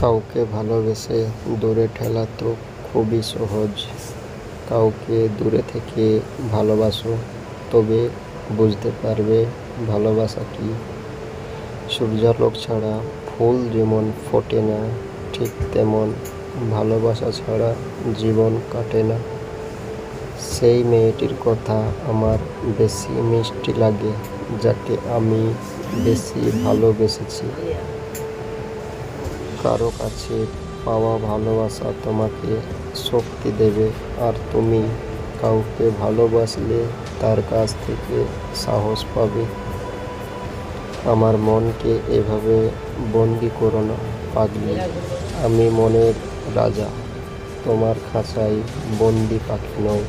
কাউকে ভালোবেসে দূরে ঠেলা তো খুবই সহজ। কাউকে দূরে থেকে ভালোবাসো, তবে বুঝতে পারবে ভালোবাসা কি। সূর্যালোক ছাড়া ফুল যেমন ফোটে না, ঠিক তেমন ভালোবাসা ছাড়া জীবন কাটে না। সেই মেয়েটির কথা আমার বেশি মিষ্টি লাগে, যাকে আমি বেশি ভালোবেসেছি। কারও কাছে পাওয়া ভালোবাসা তোমাকে শক্তি দেবে। আর তুমি কাউকে ভালোবাসলে তার কাছ থেকে সাহস পাবে। আমার মনকে এভাবে বন্দি করো না, পাগলি। আমি মনের রাজা, তোমার খাঁচায় বন্দি পাখি নয়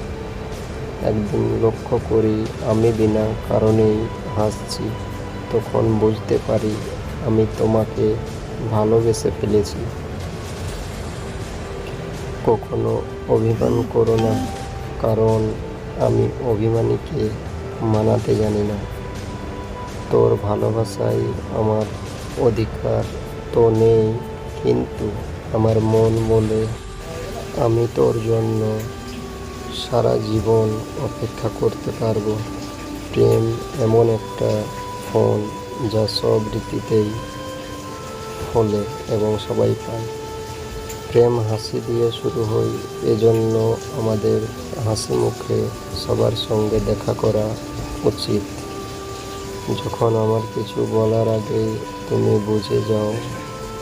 একদিন লক্ষ্য করি আমি বিনা কারণেই হাসছি, তখন বুঝতে পারি আমি তোমাকে ভালোবেসে ফেলেছি। কখনো অভিমান করো না, কারণ আমি অভিমানীকে মানাতে জানি না। তোর ভালোবাসায় আমার অধিকার তো নেই, কিন্তু আমার মন বলে আমি তোর জন্য সারা জীবন অপেক্ষা করতে পারব। প্রেম এমন একটা ফোন যা সব রীতিতেই ফলে এবং সবাই পায়। প্রেম হাসি দিয়ে শুরু হয় এজন্য আমাদের হাসি মুখে সবার সঙ্গে দেখা করা উচিত। যখন আমার কিছু বলার আগে তুমি বুঝে যাও,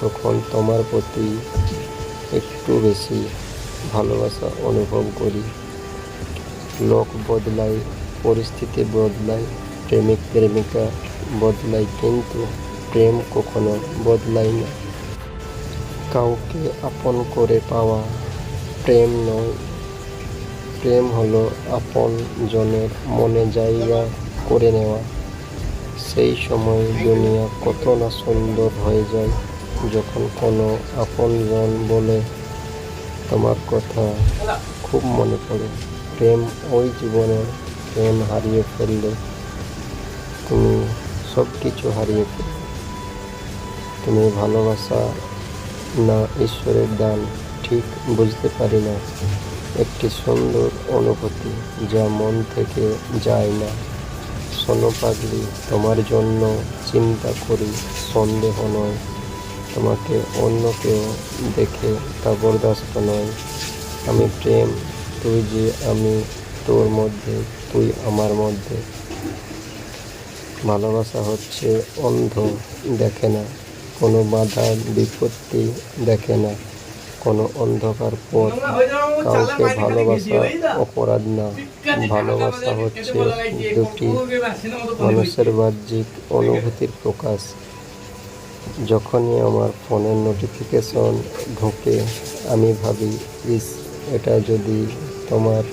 তখন তোমার প্রতি একটু বেশি ভালোবাসা অনুভব করি। লোক বদলায়, পরিস্থিতি বদলায় প্রেমিক প্রেমিকা বদলায়, কিন্তু প্রেম কখনো বদলায় না। কাউকে আপন করে পাওয়া প্রেম নয়। প্রেম হলো আপন জনের মনে জায়গা করে নেওয়া। সেই সময় দুনিয়া কত না সুন্দর হয়ে যায় যখন কোনো আপনজন বলে, তোমার কথা খুব মনে পড়ে। প্রেম ওই জীবনে প্রেম হারিয়ে ফেললে তুমি সব কিছু হারিয়ে ফেলবে। তুমি ভালোবাসা না ঈশ্বরের দান ঠিক বুঝতে পারি না। একটি সুন্দর অনুভূতি যা মন থেকে যায় না। শোনো পাগলি, তোমার জন্য চিন্তা করি, সন্দেহ নয়। তোমাকে অন্য কেউ দেখে তা বরদাস্ত নয়। আমি প্রেম, তুই যে আমি, তোর মধ্যে, তুই আমার মধ্যে। ভালোবাসা হচ্ছে অন্ধ, দেখে না। কোনো বাধা, বিপত্তি দেখে না। কোনো অন্ধকার পথ কাউকে ভালোবাসা অপরাধ না। ভালোবাসা হচ্ছে দুটি মানুষের বাহ্যিক অনুভূতির প্রকাশ। যখনই আমার ফোনের নোটিফিকেশন ঢোকে, আমি ভাবি, ইস, এটা যদি তোমার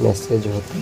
মেসেজ হতো।